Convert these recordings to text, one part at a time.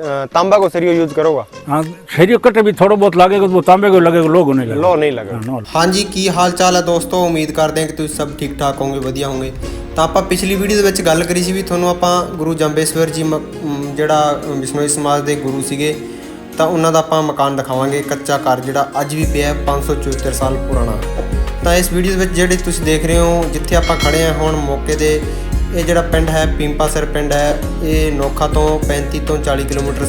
अ, तांबा को सरियो यूज करोगा हाँ शरीर कटे भी थोड़ा बहुत लगेगा तो वो तांबे को लगेगा लोग नहीं लगेगा लो नहीं लगा नो ਹਾਂਜੀ ਕੀ ਹਾਲ ਚਾਲ ਹੈ ਦੋਸਤੋ ਉਮੀਦ ਕਰਦੇ ਹਾਂ ਕਿ ਤੁਸੀਂ ਸਭ ਠੀਕ ਠਾਕ ਹੋਵੋਗੇ ਵਧੀਆ ਹੋਵੋਗੇ ਤਾਂ ਆਪਾਂ ਪਿਛਲੀ ਵੀਡੀਓ ਦੇ ਵਿੱਚ ਗੱਲ ਕਰੀ ਸੀ ਵੀ ਤੁਹਾਨੂੰ ਆਪਾਂ ਗੁਰੂ ਜੰਬੇਸ਼ਵਰ ਜੀ ਮ- ਅਮ ਜਿਹੜਾ ਬਿਸ਼ਨੋਈ ਸਮਾਜ ਦੇ ਗੁਰੂ ਸੀਗੇ ਤਾਂ ਉਹਨਾਂ ਦਾ ਆਪਾਂ ਮਕਾਨ ਦਿਖਾਵਾਂਗੇ ਕੱਚਾ ਘਰ ਜਿਹੜਾ ਅੱਜ ਵੀ ਪਿਆ ਹੈ, 574 ਸਾਲ ਪੁਰਾਣਾ ਤਾਂ ਇਸ ਵੀਡੀਓ ਦੇ ਵਿੱਚ ਜਿਹੜੇ ਤੁਸੀਂ ਦੇਖ ਰਹੇ ਹੋ ਜਿੱਥੇ ਆਪਾਂ ਖੜੇ ਹਾਂ ਹੁਣ ਮੌਕੇ ਦੇ ਇਹ ਜਿਹੜਾ ਪਿੰਡ ਹੈ, ਪਿੰਪਾਸਰ ਪਿੰਡ ਹੈ, ਇਹ ਨੋਖਾ ਤੋਂ 35 ਤੋਂ 40 ਕਿਲੋਮੀਟਰ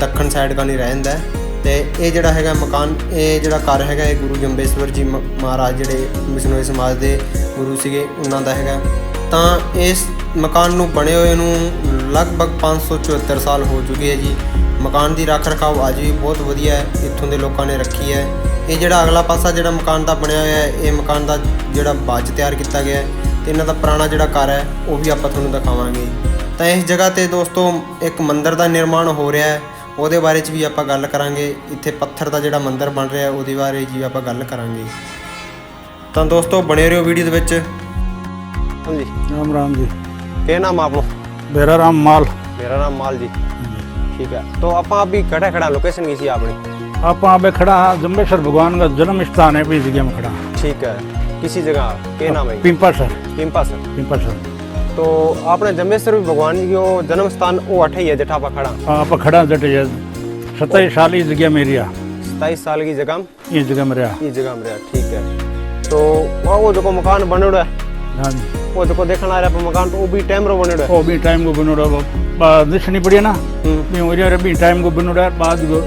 ਦੱਖਣ ਸਾਈਡ ਕਨੀ ਰਹਿੰਦਾ ਹੈ। ਤੇ ਇਹ ਜਿਹੜਾ ਹੈਗਾ ਮਕਾਨ, ਇਹ ਜਿਹੜਾ ਘਰ ਹੈਗਾ, ਇਹ ਗੁਰੂ ਜੰਬੇਸ਼ਵਰ ਜੀ ਮ- ਮਹਾਰਾਜ ਜਿਹੜੇ ਬਿਸ਼ਨੋਈ ਸਮਾਜ ਦੇ ਗੁਰੂ ਸੀਗੇ, ਉਹਨਾਂ ਦਾ ਹੈਗਾ। ਤਾਂ ਇਸ ਮਕਾਨ ਨੂੰ ਬਣੇ ਹੋਏ ਨੂੰ ਲਗਭਗ 574 ਸਾਲ ਹੋ ਚੁੱਕੇ ਹੈ ਜੀ। ਮਕਾਨ ਦੀ ਰੱਖ ਰਖਾਵ ਅੱਜ ਵੀ ਬਹੁਤ ਵਧੀਆ ਹੈ, ਇੱਥੋਂ ਦੇ ਲੋਕਾਂ ਨੇ ਰੱਖੀ ਹੈ। ਇਹ ਜਿਹੜਾ ਅਗਲਾ ਪਾਸਾ ਜਿਹੜਾ ਮਕਾਨ ਦਾ ਬਣਿਆ ਹੋਇਆ ਹੈ, ਇਹ ਮਕਾਨ ਦਾ ਜਿਹੜਾ ਬਾਜ ਤਿਆਰ ਕੀਤਾ ਗਿਆ ਹੈ। ਤੇ ਇਹਨਾਂ ਦਾ ਪੁਰਾਣਾ ਜਿਹੜਾ ਘਰ ਹੈ ਉਹ ਵੀ ਆਪਾਂ ਤੁਹਾਨੂੰ ਦਿਖਾਵਾਂਗੇ ਤਾਂ ਇਸ ਜਗ੍ਹਾ ਤੇ ਦੋਸਤੋ ਇੱਕ ਮੰਦਿਰ ਦਾ ਨਿਰਮਾਣ ਹੋ ਰਿਹਾ ਹੈ ਉਹਦੇ ਬਾਰੇ 'ਚ ਵੀ ਆਪਾਂ ਗੱਲ ਕਰਾਂਗੇ ਇੱਥੇ ਪੱਥਰ ਦਾ ਜਿਹੜਾ ਮੰਦਿਰ ਬਣ ਰਿਹਾ ਹੈ ਉਹਦੇ ਬਾਰੇ ਜੀ ਆਪਾਂ ਗੱਲ ਕਰਾਂਗੇ ਤਾਂ ਦੋਸਤੋ ਬਣੇ ਰਹੋ ਵੀਡੀਓ ਦੇ ਵਿੱਚ हाँ जी राम राम जी क्या नाम है आपको बेरा राम माल मेरा नाम माल जी ठीक है तो आप अभी खड़ा खड़ा लोकेशन की सी आपने आप वहाँ पे खड़ा है जम्बेश्वर भगवान का जन्म स्थान है भी इस जगह में खड़ा है। ठीक है किसी जगह क्या नाम है Pimpa sir Pimpa sir Pimpa sir तो आपने जम्बेश्वर भगवान जी को जन्म स्थान वो अठे ही है जठा पर खड़ा आप खड़ा जट है सत्ताईस साल इस जगह में रहा सताईस साल की जगह में इस जगह में रहा इस जगह में रहा ठीक है तो वहाँ वो जो मकान बने है हाँ जी वो जो देखने आ रहा है मकान तो वो भी टाइम रो बने है वो भी टाइम को बनोड़ा वो निशनी पड़ी है ना हम्म, नहीं हो रहा भी टाइम को बनोड़ा बाद को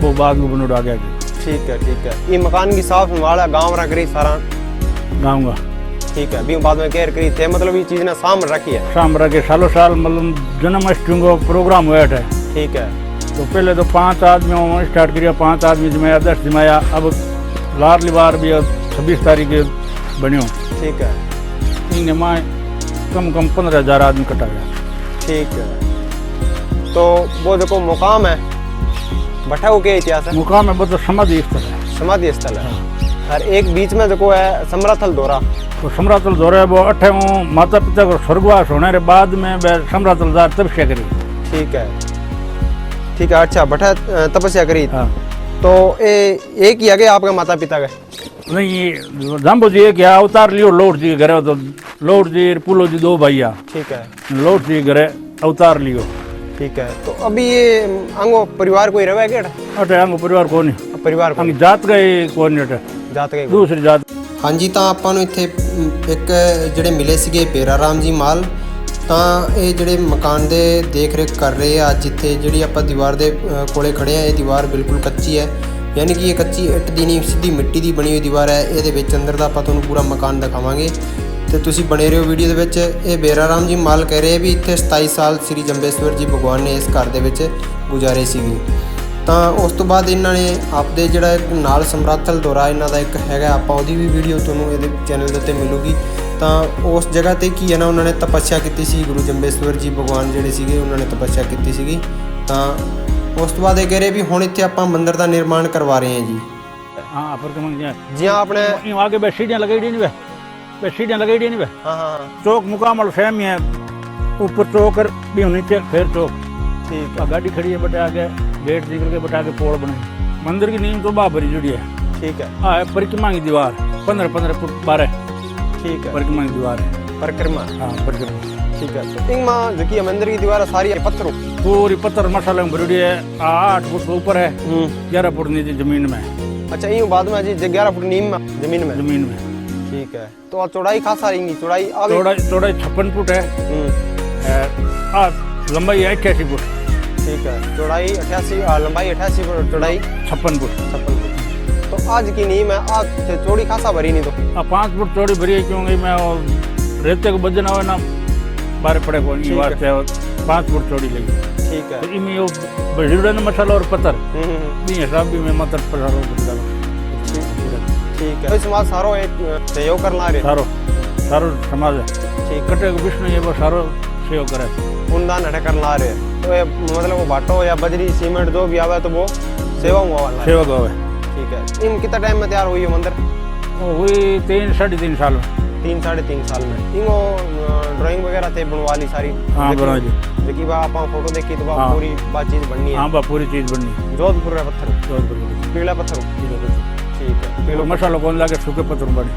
वो बाद को बनोड़ा आ गया ठीक है ठीक है ये मकान की साफ संभाल है गाँव रख रही सारा गाँव का ठीक है बाद में केयर करी थे मतलब ये चीज़ ने साम रखी है। शाम रखे सालों साल मतलब जन्माष्टमी को प्रोग्राम हुआ था ठीक है। तो पहले तो पाँच आदमियों स्टार्ट किया पाँच आदमी जमाया दस जमाया अब लाडली बार भी छब्बीस तारीख के बने ठीक है। इनमें माँ कम कम पंद्रह हज़ार आदमी कटा गया। ठीक है। तो वो देखो मुकाम है भट्टा को क्या इतिहास है? मुकाम में बहुत समाधि स्थल है। समाधि स्थल है। और एक बीच में जो है समराथल दौरा। तो सम्रातल दौरे वो अठे माता पिता को स्वर्गवास होने के बाद में वह सम्रातल दार तपस्या करी। ठीक है। ठीक है अच्छा भट्टा तपस्या करी। हाँ। तो ये एक ही आगे आपके माता पिता के? नहीं जाम्बो जी एक यहाँ अवतार लियो लोट जी घरे तो लोट जी पुलो जी दो भैया ठीक है। लोट जी घरे अवतार लियो। ठीक है तो अभी ये अंगो परिवार कोई रहे अठे अंग परिवार को नहीं परिवार को अंग जात गए को नहीं ਜਾਤ ਦੂਸਰੀ ਜਾਤ। ਹਾਂਜੀ ਤਾਂ ਆਪਾਂ ਨੂੰ ਇੱਥੇ ਇੱਕ ਜਿਹੜੇ ਮਿਲੇ ਸੀਗੇ ਪੇਰਾ ਰਾਮ ਜੀ ਮਾਲ ਤਾਂ ਇਹ ਜਿਹੜੇ ਮਕਾਨ ਦੇ ਦੇਖ ਰੇਖ ਕਰ ਰਹੇ ਆ ਅੱਜ ਇੱਥੇ ਜਿਹੜੀ ਆਪਾਂ ਦੀਵਾਰ ਦੇ ਅ, ਕੋਲੇ ਖੜੇ ਆ ਇਹ ਦੀਵਾਰ ਬਿਲਕੁਲ ਕੱਚੀ ਹੈ। ਯਾਨੀ ਕਿ ਇਹ ਕੱਚੀ ਇੱਟ ਦੀ ਨਹੀਂ ਸਿੱਧੀ ਮਿੱਟੀ ਦੀ ਬਣੀ ਹੋਈ ਦੀਵਾਰ ਹੈ। ਇਹਦੇ ਵਿੱਚ ਅੰਦਰ ਦਾ ਆਪਾਂ ਤੁਹਾਨੂੰ ਪੂਰਾ ਮਕਾਨ ਦਿਖਾਵਾਂਗੇ। ਤੇ ਤੁਸੀਂ ਬਣੇ ਰਹੋ ਵੀਡੀਓ ਦੇ ਵਿੱਚ। ਇਹ ਬੇਰਾ ਰਾਮ ਜੀ ਮਾਲ ਕਹਿ ਰਹੇ ਵੀ ਇੱਥੇ 27 ਸਾਲ ਸ੍ਰੀ ਜੰਬੇਸ਼ਵਰ ਜੀ ਭਗਵਾਨ ਨੇ ਇਸ ਘਰ ਦੇ ਵਿੱਚ ਗੁਜ਼ਾਰੇ ਸੀਗੇ। ਤਾਂ ਉਸ ਤੋਂ ਬਾਅਦ ਇਹਨਾਂ ਨੇ ਆਪਦੇ ਜਿਹੜਾ ਇੱਕ ਨਾਲ ਸਮਰਾਥਲ ਦੌਰਾ ਇਹਨਾਂ ਦਾ ਇੱਕ ਹੈਗਾ ਆਪਾਂ ਉਹਦੀ ਵੀ ਵੀਡੀਓ ਤੁਹਾਨੂੰ ਇਹਦੇ ਚੈਨਲ ਦੇ ਉੱਤੇ ਮਿਲੂਗੀ ਤਾਂ ਉਸ ਜਗ੍ਹਾ ਤੇ ਕੀ ਹੈ ਨਾ ਉਹਨਾਂ ਨੇ ਤਪੱਸਿਆ ਕੀਤੀ ਸੀ ਗੁਰੂ ਜੰਬੇਸ਼ਵਰ ਜੀ ਭਗਵਾਨ ਜਿਹੜੇ ਸੀਗੇ ਉਹਨਾਂ ਨੇ ਤਪੱਸਿਆ ਕੀਤੀ ਸੀਗੀ ਤਾਂ ਉਸ ਤੋਂ ਬਾਅਦ ਇਹ ਕਹਿ ਰਹੇ ਵੀ ਹੁਣ ਇੱਥੇ ਆਪਾਂ ਮੰਦਿਰ ਦਾ ਨਿਰਮਾਣ ਕਰਵਾ ਰਹੇ ਹਾਂ ਜੀ हाँ पर कम जी हाँ आपने यूं आगे बस सीढ़ियाँ लगाई नहीं वे बस सीढ़ियाँ लगाई नहीं वे हाँ हाँ हाँ, चौक मुकामल फैम ही है ऊपर चौक और भी नीचे फिर चौक ठीक आ, गाड़ी खड़ी है बटा के गेट निकल के बटा के पोड़ बनाई मंदिर की नींव तो बाबरी जुड़ी है। ठीक है। हाँ परिक्रमा की दीवार पंद्रह पंद्रह फुट बारह ठीक है। परिक्रमा की दीवार है। परिक्रमा? हाँ परिक्रमा। ठीक है। इंग माँ जो कि मंदिर की दीवार सारी है पत्थरों। पूरी पत्थर मसाले में भरी है। आठ फुट ऊपर है। ग्यारह फुट नीचे ज़मीन में अच्छा यूँ बाद में जी ग्यारह फुट नीम में ज़मीन में। ज़मीन में। ठीक है। तो चौड़ाई खासा रहेंगी चौड़ाई चौड़ाई चौड़ाई छप्पन फुट है। हम्म, लंबाई है इक्यासी फुट। ठीक है। चौड़ाई अठासी लंबाई अठासी फुट चौड़ाई छप्पन फुट। छप्पन फुट। तो आज की नीम है आज से चौड़ी खासा भरी नहीं तो। पाँच फुट चौड़ी भरी है क्योंकि मैं रेते को बजना हुआ ना बारे पड़े को है। वास्ते पाँच फुट चौड़ी लगी। ठीक है। तो इनमें वो मसाला और पत्थर। हम्म, हम्म, हम्म, भी हिसाब भी मैं मतर पसारो ठीक है। तो समाज सारो एक सहयोग करना रहे सारो सारो समाज है। ठीक। कटे विष्णु ये वो सारो सेव करे। उनदान हटे करना रहे तो ये मतलब वो भाटो या बजरी सीमेंट जो भी आवे तो वो सेवा हुआ वाला है। सेवक होवे ठीक है इन कितना टाइम में तैयार हुई है मंदिर हुई तीन साढ़े तीन साल में तीन साढ़े तीन साल में इंगो ड्राइंग वगैरह थे बनवा ली सारी हाँ, बना ली। देखी बा आप फ़ोटो देखी तो बा हाँ। पूरी बात चीज़ बननी है हाँ बा पूरी चीज़ बननी जोधपुर का पत्थर जोधपुर पीला पत्थर ठीक है किलो पीला मसाला कौन लाके सूखे पत्थर बने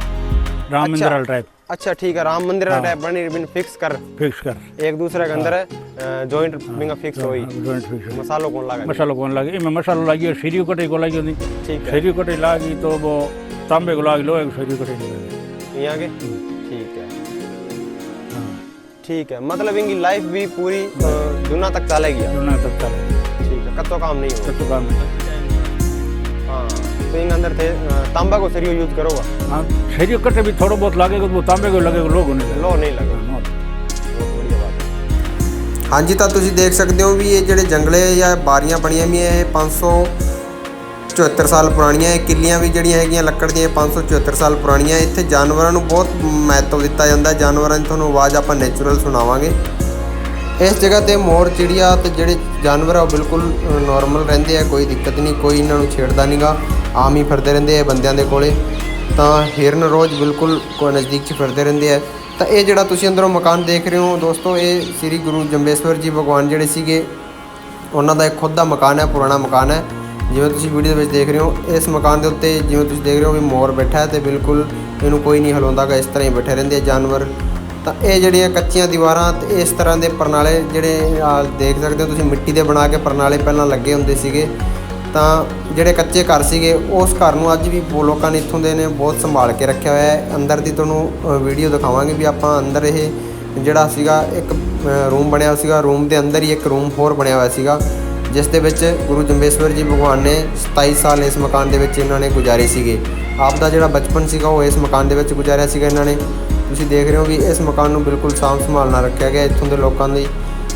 राम अच्छा। मंदिर टाइप अच्छा ठीक है राम मंदिर हाँ। टाइप बनी बिन फिक्स कर फिक्स कर एक दूसरे के अंदर जॉइंट बिंगा फिक्स होई जॉइंट फिक्स मसालो कौन लगा मसाला कौन लागे इनमें मसाला लागी और सीरी कटे को लागी होती ठीक है सीरी कटे लागी तो वो तांबे को लागी लोहे को सीरी कटे नहीं लागी यहाँ के ठीक है ठीक है मतलब इनकी लाइफ भी पूरी अ, दुनिया तक चलेगी दोनों तक चले ठीक है कत्तो काम नहीं होगा तो काम नहीं हाँ तो इनके अंदर थे अ, तांबा को सरियो यूज करोगा हाँ सीरी कटे भी थोड़ा बहुत लागेगा तो वो तांबे को लगेगा लोग होने लो नहीं लगा लगे बहुत बढ़िया बात है ਹਾਂਜੀ ਤਾਂ ਤੁਸੀਂ ਦੇਖ ਸਕਦੇ ਹੋ ਵੀ ਇਹ ਜਿਹੜੇ ਜੰਗਲੇ ਜਾਂ ਬਾਰੀਆਂ ਬਣੀਆਂ ਵੀ ਇਹ 574 ਸਾਲ ਪੁਰਾਣੀਆਂ ਇਹ ਕਿੱਲੀਆਂ ਵੀ ਜਿਹੜੀਆਂ ਹੈਗੀਆਂ ਲੱਕੜ ਦੀਆਂ ਇਹ 574 ਸਾਲ ਪੁਰਾਣੀਆਂ ਇੱਥੇ ਜਾਨਵਰਾਂ ਨੂੰ ਬਹੁਤ ਮਹੱਤਵ ਦਿੱਤਾ ਜਾਂਦਾ ਹੈ। ਜਾਨਵਰਾਂ ਦੀ ਤੁਹਾਨੂੰ ਆਵਾਜ਼ ਆਪਾਂ ਨੇਚਰਲ ਸੁਣਾਵਾਂਗੇ ਇਸ ਜਗ੍ਹਾ ਤੇ ਮੋਰ, ਚਿੜੀਆ ਤੇ ਜਿਹੜੇ ਜਾਨਵਰ ਆ ਉਹ ਬਿਲਕੁਲ ਨਾਰਮਲ ਰਹਿੰਦੇ ਆ, ਕੋਈ ਦਿੱਕਤ ਨਹੀਂ, ਕੋਈ ਇਹਨਾਂ ਨੂੰ ਛੇੜਦਾ ਨਹੀਂਗਾ ਆਮ ਹੀ ਫਿਰਦੇ ਰਹਿੰਦੇ ਆ ਬੰਦਿਆਂ ਦੇ ਕੋਲੇ। ਤਾਂ ਹਿਰਨ ਰੋਜ਼ ਬਿਲਕੁਲ ਕੋ ਨਜ਼ਦੀਕ 'ਚ ਫਿਰਦੇ ਰਹਿੰਦੇ ਆ। ਤਾਂ ਇਹ ਜਿਹੜਾ ਤੁਸੀਂ ਅੰਦਰੋਂ ਮਕਾਨ ਦੇਖ ਰਹੇ ਹੋ, ਦੋਸਤੋ, ਇਹ ਸ੍ਰੀ ਗੁਰੂ ਜੰਬੇਸ਼ਵਰ ਜੀ ਭਗਵਾਨ ਜਿਹੜੇ ਸੀਗੇ, ਉਹਨਾਂ ਦਾ ਇੱਕ ਖੁਦ ਦਾ ਮਕਾਨ ਹੈ, ਪੁਰਾਣਾ ਮਕਾਨ ਹੈ। ਜਿਵੇਂ ਤੁਸੀਂ ਵੀਡੀਓ ਦੇ ਵਿੱਚ ਦੇਖ ਰਹੇ ਹੋ, ਇਸ ਮਕਾਨ ਦੇ ਉੱਤੇ ਜਿਵੇਂ ਤੁਸੀਂ ਦੇਖ ਰਹੇ ਹੋ ਵੀ ਮੋਰ ਬੈਠਾ ਹੈ ਤੇ ਬਿਲਕੁਲ ਇਹਨੂੰ ਕੋਈ ਨਹੀਂ ਹਿਲਾਉਂਦਾਗਾ ਇਸ ਤਰ੍ਹਾਂ ਹੀ ਬੈਠੇ ਰਹਿੰਦੇ ਆ ਜਾਨਵਰ। ਤਾਂ ਇਹ ਜਿਹੜੀਆਂ ਕੱਚੀਆਂ ਦੀਵਾਰਾਂ ਤੇ ਇਸ ਤਰ੍ਹਾਂ ਦੇ ਪ੍ਰਣਾਲੇ ਜਿਹੜੇ ਆਹ ਦੇਖ ਸਕਦੇ ਹੋ ਤੁਸੀਂ ਮਿੱਟੀ ਦੇ ਬਣਾ ਕੇ ਪਰਨਾਲੇ ਪਹਿਲਾਂ ਲੱਗੇ ਹੁੰਦੇ ਸੀਗੇ। ਤਾਂ ਜਿਹੜੇ ਕੱਚੇ ਘਰ ਸੀਗੇ, ਉਸ ਘਰ ਨੂੰ ਅੱਜ ਵੀ ਬਹੁਤ ਲੋਕਾਂ ਨੇ ਇੱਥੋਂ ਦੇ ਨੇ ਬਹੁਤ ਸੰਭਾਲ ਕੇ ਰੱਖਿਆ ਹੋਇਆ ਹੈ। ਅੰਦਰ ਦੀ ਤੁਹਾਨੂੰ ਵੀਡੀਓ ਦਿਖਾਵਾਂਗੇ ਵੀ ਆਪਾਂ ਅੰਦਰ ਇਹ ਜਿਹੜਾ ਸੀਗਾ, ਇੱਕ ਰੂਮ ਬਣਿਆ ਹੋਇਆ ਸੀਗਾ। ਰੂਮ ਦੇ ਅੰਦਰ ਹੀ ਇੱਕ ਰੂਮ ਹੋਰ ਬਣਿਆ ਹੋਇਆ ਸੀਗਾ, ਜਿਸ ਦੇ ਵਿੱਚ ਗੁਰੂ ਜੰਬੇਸ਼ਵਰ ਜੀ ਭਗਵਾਨ ਨੇ 27 ਸਾਲ ਇਸ ਮਕਾਨ ਦੇ ਵਿੱਚ ਇਹਨਾਂ ਨੇ ਗੁਜ਼ਾਰੇ ਸੀਗੇ। ਆਪ ਦਾ ਜਿਹੜਾ ਬਚਪਨ ਸੀਗਾ, ਉਹ ਇਸ ਮਕਾਨ ਦੇ ਵਿੱਚ ਗੁਜ਼ਾਰਿਆ ਸੀਗਾ ਇਹਨਾਂ ਨੇ। ਤੁਸੀਂ ਦੇਖ ਰਹੇ ਹੋ ਵੀ ਇਸ ਮਕਾਨ ਨੂੰ ਬਿਲਕੁਲ ਸਾਂਭ ਸੰਭਾਲ ਨਾਲ ਰੱਖਿਆ ਗਿਆ ਇੱਥੋਂ ਦੇ ਲੋਕਾਂ ਦੀ।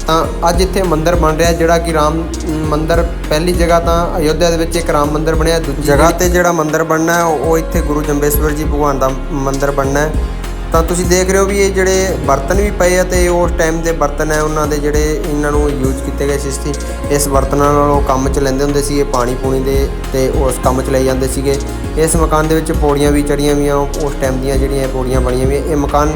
ਤਾਂ ਅੱਜ ਇੱਥੇ ਮੰਦਿਰ ਬਣ ਰਿਹਾ ਜਿਹੜਾ ਕਿ ਰਾਮ ਮੰਦਿਰ ਪਹਿਲੀ ਜਗ੍ਹਾ ਤਾਂ ਅਯੋਧਿਆ ਦੇ ਵਿੱਚ ਇੱਕ ਰਾਮ ਮੰਦਿਰ ਬਣਿਆ ਦੂਜੀ ਜਗ੍ਹਾ ਤੇ ਜਿਹੜਾ ਮੰਦਿਰ ਬਣਨਾ ਹੈ ਉਹ ਇੱਥੇ ਗੁਰੂ ਜੰਬੇਸ਼ਵਰ ਜੀ ਭਗਵਾਨ ਦਾ ਮੰਦਿਰ ਬਣਨਾ ਹੈ। ਤਾਂ ਤੁਸੀਂ ਦੇਖ ਰਹੇ ਹੋ ਵੀ ਇਹ ਜਿਹੜੇ ਬਰਤਨ ਵੀ ਪਏ ਆ ਤੇ ਉਸ ਟਾਈਮ ਦੇ ਬਰਤਨ ਹੈ, ਉਹਨਾਂ ਦੇ ਜਿਹੜੇ ਇਹਨਾਂ ਨੂੰ ਯੂਜ਼ ਕੀਤੇ ਗਏ ਸੀ ਇਸ ਬਰਤਨਾਂ ਨਾਲ ਉਹ ਕੰਮ ਚ ਲੈਂਦੇ ਹੁੰਦੇ ਸੀ, ਇਹ ਪਾਣੀ ਪੂਣੀ ਦੇ ਤੇ ਉਸ ਕੰਮ ਚ ਲਈ ਜਾਂਦੇ ਸੀਗੇ। ਇਸ ਮਕਾਨ ਦੇ ਵਿੱਚ ਪੌੜੀਆਂ ਵੀ ਚੜੀਆਂ ਵੀਆਂ ਉਸ ਟਾਈਮ ਦੀਆਂ ਜਿਹੜੀਆਂ ਪੌੜੀਆਂ ਬਣੀਆਂ ਵੀ ਇਹ ਮਕਾਨ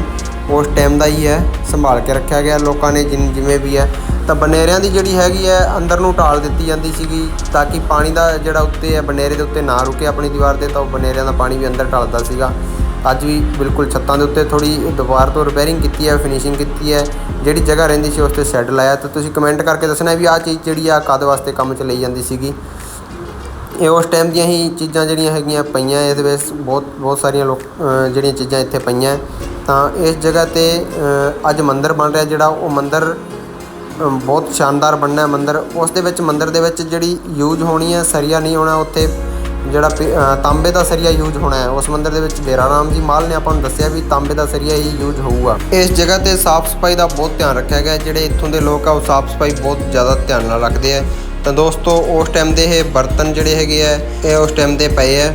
ਉਸ ਟਾਈਮ ਦਾ ਹੀ ਹੈ, ਸੰਭਾਲ ਕੇ ਰੱਖਿਆ ਗਿਆ। ਲੋਕਾਂ ਨੇ ਜਿਨ- ਜਿਵੇਂ ਵੀ ਹੈ, ਤਾਂ ਬਨੇਰਿਆਂ ਦੀ ਜਿਹੜੀ ਹੈਗੀ ਹੈ, ਅੰਦਰ ਨੂੰ ਢਾਲ ਦਿੱਤੀ ਜਾਂਦੀ ਸੀਗੀ, ਤਾਂ ਕਿ ਪਾਣੀ ਦਾ ਜਿਹੜਾ ਉੱਤੇ ਹੈ, ਬਨੇਰੇ ਦੇ ਉੱਤੇ ਨਾ ਰੁਕੇ ਆਪਣੀ ਦੀਵਾਰ ਦੇ ਤਾਂ ਉਹ ਬਨੇਰਿਆਂ ਦਾ ਪਾਣੀ ਵੀ ਅੰਦਰ ਢਲਦਾ ਸੀਗਾ। ਅੱਜ ਵੀ ਬਿਲਕੁਲ ਛੱਤਾਂ ਦੇ ਉੱਤੇ ਥੋੜੀ ਦੁਬਾਰ ਤੋਂ ਰਿਪੇਅਰਿੰਗ ਕੀਤੀ ਹੈ ਫਿਨਿਸ਼ਿੰਗ ਕੀਤੀ ਹੈ। ਜਿਹੜੀ ਜਗ੍ਹਾ ਰਹਿੰਦੀ ਸੀ ਉਸ ਤੇ ਸ਼ੈੱਡ ਲਾਇਆ। ਤਾਂ ਤੁਸੀਂ ਕਮੈਂਟ ਕਰਕੇ ਦੱਸਣਾ ਵੀ ਆਹ ਚੀਜ਼ ਜਿਹੜੀ ਆ ਕਦ ਵਾਸਤੇ ਕੰਮ 'ਚ ਲਈ ਜਾਂਦੀ ਸੀਗੀ। ਇਹ ਉਸ ਟਾਈਮ ਦੀਆਂ ਹੀ ਚੀਜ਼ਾਂ ਜਿਹੜੀਆਂ ਹੈਗੀਆਂ ਪਈਆਂ, ਇਹਦੇ ਵਿੱਚ ਬਹੁਤ ਬਹੁਤ ਸਾਰੀਆਂ ਲੋਕ ਜਿਹੜੀਆਂ ਚੀਜ਼ਾਂ ਇੱਥੇ ਪਈਆਂ। ਤਾਂ ਇਸ ਜਗ੍ਹਾ ਤੇ ਅੱਜ ਮੰਦਿਰ ਬਣ ਰਿਹਾ ਜਿਹੜਾ, ਉਹ ਮੰਦਿਰ ਬਹੁਤ ਸ਼ਾਨਦਾਰ ਬਣਨਾ ਹੈ ਮੰਦਿਰ। ਉਸ ਦੇ ਵਿੱਚ, ਮੰਦਿਰ ਦੇ ਵਿੱਚ ਜਿਹੜੀ ਯੂਜ਼ ਹੋਣੀ ਹੈ, ਸਰੀਆ ਨਹੀਂ ਹੋਣਾ ਉੱਥੇ। ਜਿਹੜਾ ਪਿ- ਤਾਂਬੇ ਦਾ ਸਰੀਆ ਯੂਜ਼ ਹੋਣਾ ਹੈ ਉਸ ਮੰਦਿਰ ਦੇ ਵਿੱਚ ਡੇਰਾ ਰਾਮ ਜੀ ਮਾਲ ਨੇ ਆਪਾਂ ਨੂੰ ਦੱਸਿਆ ਵੀ ਤਾਂਬੇ ਦਾ ਸਰੀਆ ਹੀ ਯੂਜ਼ ਹੋਊਗਾ। ਇਸ ਜਗ੍ਹਾ ਤੇ ਸਾਫ਼ ਸਫ਼ਾਈ ਦਾ ਬਹੁਤ ਧਿਆਨ ਰੱਖਿਆ ਗਿਆ ਜਿਹੜੇ ਇੱਥੋਂ ਦੇ ਲੋਕ ਆ ਉਹ ਸਾਫ਼ ਸਫ਼ਾਈ ਬਹੁਤ ਜ਼ਿਆਦਾ ਧਿਆਨ ਨਾਲ ਰੱਖਦੇ ਆ। ਤਾਂ ਦੋਸਤੋ ਉਸ ਟਾਈਮ ਦੇ ਇਹ ਬਰਤਨ ਜਿਹੜੇ ਹੈਗੇ ਆ ਇਹ ਉਸ ਟਾਈਮ ਦੇ ਪਏ ਆ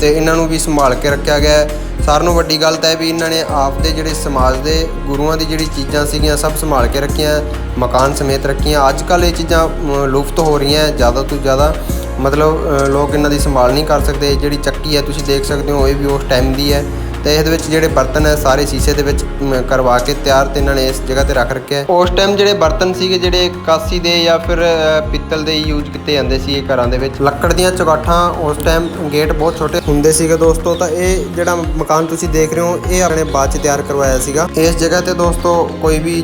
ਤੇ ਇਹਨਾਂ ਨੂੰ ਵੀ ਸੰਭਾਲ ਕੇ ਰੱਖਿਆ ਗਿਆ ਸਾਰਿਆਂ ਨੂੰ ਵੱਡੀ ਗੱਲ ਤਾਂ ਇਹ ਵੀ ਇਹਨਾਂ ਨੇ ਆਪ ਦੇ ਜਿਹੜੇ ਸਮਾਜ ਦੇ ਗੁਰੂਆਂ ਦੀ ਜਿਹੜੀ ਚੀਜ਼ਾਂ ਸੀਗੀਆਂ ਸਭ ਸੰਭਾਲ ਕੇ ਰੱਖੀਆਂ ਮਕਾਨ ਸਮੇਤ ਰੱਖੀਆਂ। ਅੱਜ ਕੱਲ੍ਹ ਇਹ ਚੀਜ਼ਾਂ ਅਮ, ਲੁਪਤ ਹੋ ਰਹੀਆਂ ਜ਼ਿਆਦਾ ਤੋਂ ਜ਼ਿਆਦਾ। ਮਤਲਬ ਲੋਕ ਇਹਨਾਂ ਦੀ ਸੰਭਾਲ ਨਹੀਂ ਕਰ ਸਕਦੇ। ਜਿਹੜੀ ਚੱਕੀ ਹੈ, ਤੁਸੀਂ ਦੇਖ ਸਕਦੇ ਹੋ, ਇਹ ਵੀ ਉਸ ਟਾਈਮ ਦੀ ਹੈ। ਤੇ ਇਹਦੇ ਵਿੱਚ ਜਿਹੜੇ ਬਰਤਨ ਹੈ, ਸਾਰੇ ਸ਼ੀਸ਼ੇ ਦੇ ਵਿੱਚ ਕਰਵਾ ਕੇ ਤਿਆਰ ਤੇ ਇਹਨਾਂ ਨੇ ਇਸ ਜਗ੍ਹਾ ਤੇ ਰੱਖ ਰੱਖਿਆ ਹੈ। ਉਸ ਟਾਈਮ ਜਿਹੜੇ ਬਰਤਨ ਸੀਗੇ, ਜਿਹੜੇ ਕਾਸੀ ਦੇ ਜਾਂ ਫਿਰ ਪਿੱਤਲ ਦੇ ਯੂਜ਼ ਕੀਤੇ ਜਾਂਦੇ ਸੀ ਇਹ ਘਰਾਂ ਦੇ ਵਿੱਚ। ਲੱਕੜ ਦੀਆਂ ਚੁਗਾਠਾਂ ਉਸ ਟਾਈਮ ਗੇਟ ਬਹੁਤ ਛੋਟੇ ਹੁੰਦੇ ਸੀਗੇ ਦੋਸਤੋ, ਤਾਂ ਇਹ ਜਿਹੜਾ ਮਕਾਨ ਤੁਸੀਂ ਦੇਖ ਰਹੇ ਹੋ, ਇਹ ਆਪਣੇ ਬਾਅਦ ਚ ਤਿਆਰ ਕਰਵਾਇਆ ਸੀਗਾ। ਇਸ ਜਗ੍ਹਾ ਤੇ ਦੋਸਤੋ, ਕੋਈ ਵੀ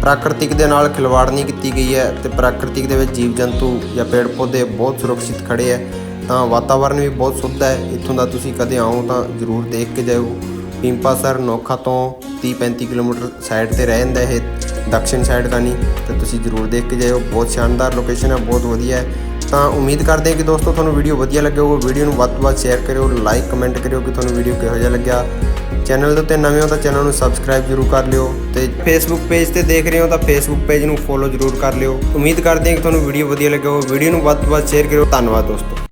ਪ੍ਰਾਕ੍ਰਿਤਿਕ ਦੇ ਨਾਲ ਖਿਲਵਾੜ ਨਹੀਂ ਕੀਤੀ ਗਈ ਹੈ ਤੇ ਪ੍ਰਾਕ੍ਰਿਤਿਕ ਦੇ ਵਿੱਚ ਜੀਵ ਜੰਤੂ ਜਾਂ ਪੇੜ ਪੌਦੇ ਬਹੁਤ ਸੁਰੱਖਿਅਤ ਖੜੇ ਹੈ, ਤਾਂ ਵਾਤਾਵਰਣ ਵੀ ਬਹੁਤ ਸ਼ੁੱਧ ਹੈ। ਇੱਥੋਂ ਦਾ ਤੁਸੀਂ ਕਦੇ ਆਓ ਤਾਂ ਜ਼ਰੂਰ ਦੇਖ ਕੇ ਜਾਓ ਪਿੰਪਾਸਰ ਨੋਖਾ ਤੋਂ 30 35 ਕਿਲੋਮੀਟਰ ਸਾਈਡ ਤੇ ਰਹਿ ਜਾਂਦਾ ਇਹ ਦਕਸ਼ਿਣ ਸਾਈਡ ਦਾ ਨਹੀਂ, ਤੇ ਤੁਸੀਂ ਜ਼ਰੂਰ ਦੇਖ ਕੇ ਜਾਓ ਬਹੁਤ ਸ਼ਾਨਦਾਰ ਲੋਕੇਸ਼ਨ ਹੈ, ਬਹੁਤ ਵਧੀਆ ਹੈ। ਤਾਂ ਉਮੀਦ ਕਰਦੇ ਹਾਂ ਕਿ ਦੋਸਤੋ, ਤੁਹਾਨੂੰ ਵੀਡੀਓ ਵਧੀਆ ਲੱਗਿਆ ਹੋਊਗਾ ਵੀਡੀਓ ਨੂੰ ਵੱਧ ਤੋਂ ਵੱਧ ਸ਼ੇਅਰ ਕਰਿਓ ਲਾਈਕ ਕਮੈਂਟ ਕਰਿਓ ਕਿ ਤੁਹਾਨੂੰ ਵੀਡੀਓ ਕਿਹੋ ਜਿਹਾ ਲੱਗਿਆ। ਚੈਨਲ ਦੇ ਉੱਤੇ ਨਵੇਂ ਹੋ ਤਾਂ ਚੈਨਲ ਨੂੰ ਸਬਸਕ੍ਰਾਈਬ ਜ਼ਰੂਰ ਕਰ ਲਿਓ ਤੇ ਫੇਸਬੁੱਕ ਪੇਜ ਤੇ ਦੇਖ ਰਹੇ ਹੋ ਤਾਂ ਫੇਸਬੁੱਕ ਪੇਜ ਨੂੰ ਫੋਲੋ ਜ਼ਰੂਰ ਕਰ ਲਿਓ। ਉਮੀਦ ਕਰਦੇ ਹਾਂ ਕਿ ਤੁਹਾਨੂੰ ਵੀਡੀਓ ਵਧੀਆ ਲੱਗੇ ਹੋ ਵੀਡੀਓ ਨੂੰ ਵੱਧ ਤੋਂ ਵੱਧ ਸ਼ੇਅਰ ਕਰਿਓ। ਧੰਨਵਾਦ ਦੋਸਤੋ।